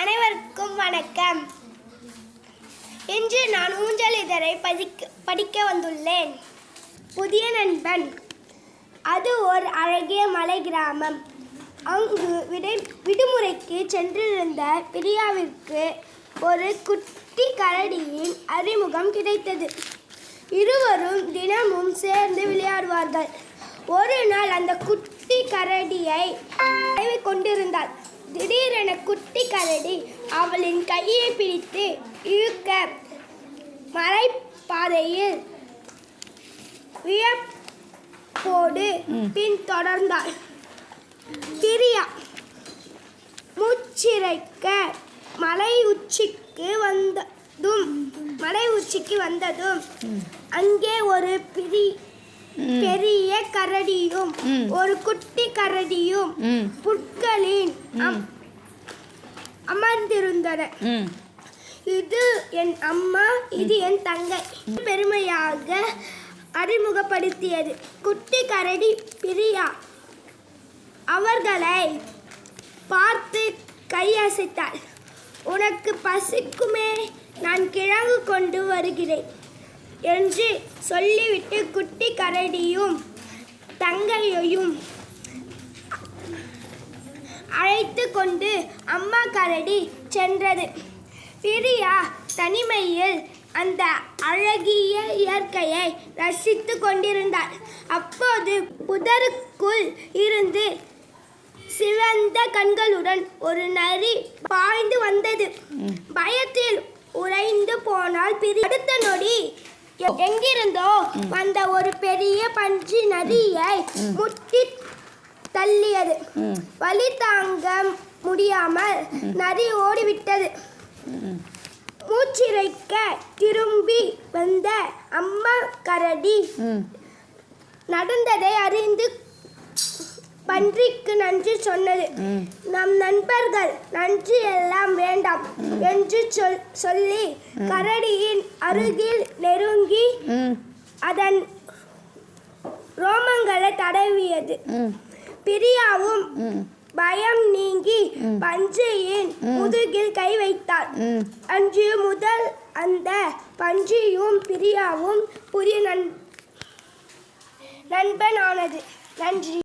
அனைவருக்கும் வணக்கம். இன்று நான் ஊஞ்சல் இதழை பதிக்க படிக்க வந்துள்ளேன். புதிய நண்பன். அது ஒரு அழகிய மலை கிராமம். அங்கு விடை விடுமுறைக்கு சென்றிருந்த பிரியாவிற்கு ஒரு குட்டி கரடியின் அறிமுகம் கிடைத்தது. இருவரும் தினமும் சேர்ந்து விளையாடுவார்கள். ஒரு நாள் அந்த குட்டி கரடியை தடவி கொண்டிருந்தாள். திடீரென குட்டி கரடி அவளின் கையை பிடித்து இழுக்க மலைப்பாதையில் வியப்போடு பின் தொடர்ந்தாள். பிரியா மூச்சிறைக்க மலை உச்சிக்கு வந்ததும் மலை உச்சிக்கு வந்ததும் அங்கே ஒரு பிரி பெரிய கரடியும். ஒரு குட்டி கரடியும் அம்- அமர்ந்திருந்தன. இது என் அம்மா இது என் தங்கை. பெருமையாக அறிமுகப்படுத்தியது. குட்டி கரடி பிரியா அவர்களை பார்த்து கையசைத்தாள். உனக்கு பசிக்குமே நான் கிழங்கு கொண்டு வருகிறேன். என்று சொல்லிவிட்டு குட்டி கரடியும் தங்கையையும் அழைத்து கொண்டு அம்மா கரடி சென்றது. பிரியா தனிமையில் அந்த அழகிய இயற்கையை ரசித்து கொண்டிருந்தாள் அப்போது புதருக்குள் இருந்து சிவந்த கண்களுடன் ஒரு நரி பாய்ந்து வந்தது. பயத்தில் உறைந்து போனால் பிரி அடுத்த நொடி எங்கிருந்தோ வந்த ஒரு பெரிய பன்றி நரியை முட்டி தள்ளியது. வலி தாங்க முடியாமல் நரி ஓடிவிட்டது. மூச்சிறைக்க திரும்பி வந்த அம்மா கரடி நடந்ததை அறிந்து பன்றிக்கு நன்றி சொன்னது. நம் நண்பர்கள் நன்றி எல்லாம் வேண்டாம் என்று சொல் சொல்லி கரடியின் அருகில் நெருங்கி அதன் ரோமங்களை தடவியது. பிரியாவும் பயம் நீங்கி பன்றியின் முதுகில் கை வைத்தாள். அன்று முதல் அந்த பன்றியும் பிரியாவும் புதிய நண் நண்பனானது. நன்றி.